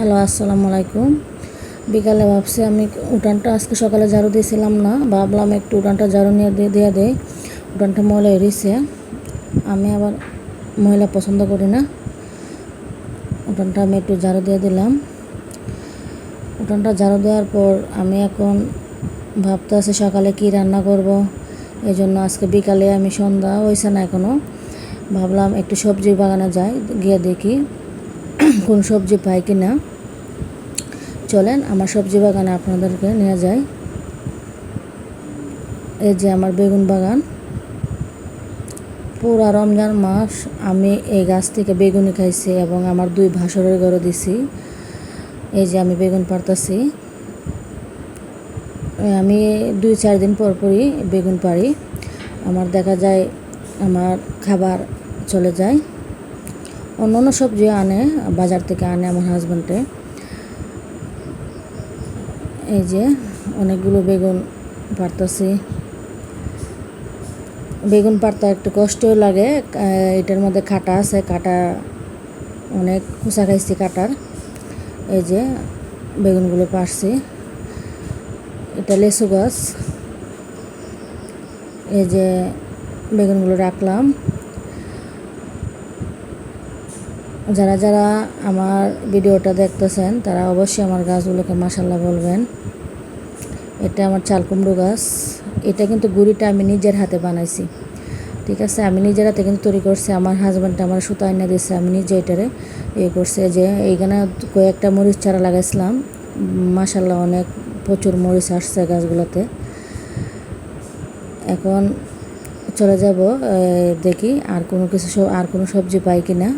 Hello, আসসালামু আলাইকুম। বিকালে ভাবছি আমি উঠানটা আজকে সকালে ঝাড়ু দিয়েছিলাম না, ভাবলাম একটু উঠানটা ঝাড়ু নিয়ে দিয়ে দিয়ে উঠানটা ময়লা এড়িয়েছে আমি আবার ময়লা পছন্দ করি না। উঠানটা আমি একটু ঝাড়ু দিয়ে দিলাম। উঠানটা ঝাড়ু দেওয়ার পর আমি এখন ভাবতে আছি সকালে কি রান্না করব। এই জন্য আজকে বিকালে আমি সন্ধ্যা হয়েছে না এখনও ভাবলাম একটু সবজি বাগানে যাই, গিয়ে দেখি কোন সবজি পাই কি না চলেন, আমার সবজি বাগানে আপনাদেরকে নিয়ে যাই। এই যে আমার বেগুন বাগান। পুরা রমজান মাস আমি এই গাছ থেকে বেগুনি খাইছি এবং আমার দুই ভাসরের ঘরে দিছি। এই যে আমি বেগুন পারতাছি আমি দুই চার দিন পর পরই বেগুন পারি আমার দেখা যায় আমার খাবার চলে যায়। অন্য অন্য সবজি আনে, বাজার থেকে আনে আমার হাজব্যান্ডে এই যে অনেকগুলো বেগুন পারতাছি। বেগুন পারতে একটু কষ্টই লাগে এটার মধ্যে কাটা আছে, কাটা অনেক খোসা খাইছি কাটার। এই যে বেগুনগুলো পারছি। এটা লেসু গাছ। এই যে বেগুনগুলো রাখলাম। যারা যারা আমার ভিডিওটা দেখতেছেন, তারা অবশ্যই আমার গাছগুলোকে মাসাল্লাহ বলবেন। এটা আমার চালকুমড়ো গাছ। এটা কিন্তু গুড়িটা আমি নিজের হাতে বানাইছি। ঠিক আছে? আমি নিজের হাতে কিন্তু তৈরি করছি। আমার হাজব্যান্ডটা আমার সুতা এনে দিয়েছে আমি নিজে এটারে ইয়ে করছে। যে এইখানে কয়েকটা মরিচ চারা লাগাইছিলাম। মাসাল্লাহ অনেক প্রচুর মরিচ আসছে গাছগুলোতে। এখন চলে যাব দেখি আর কোনো কিছু আর কোনো সবজি পাই কি না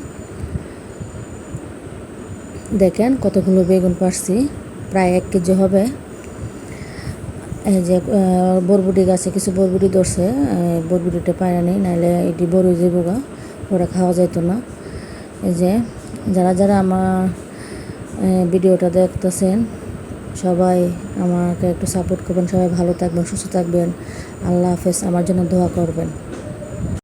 দেখেন কতগুলো বেগুন পারছি প্রায় এক কেজি হবে। এই যে বরবুটি গাছে কিছু বরবুটি ধরছে বরবটিটা পায় নেই নাহলে এটি বড় যাব গা, ওরা খাওয়া যাইতো না। এই যে, যারা যারা আমার ভিডিওটা দেখতেছেন, সবাই আমাকে একটু সাপোর্ট করবেন, সবাই ভালো থাকবেন, সুস্থ থাকবেন। আল্লাহ হাফেজ, আমার জন্য দোয়া করবেন।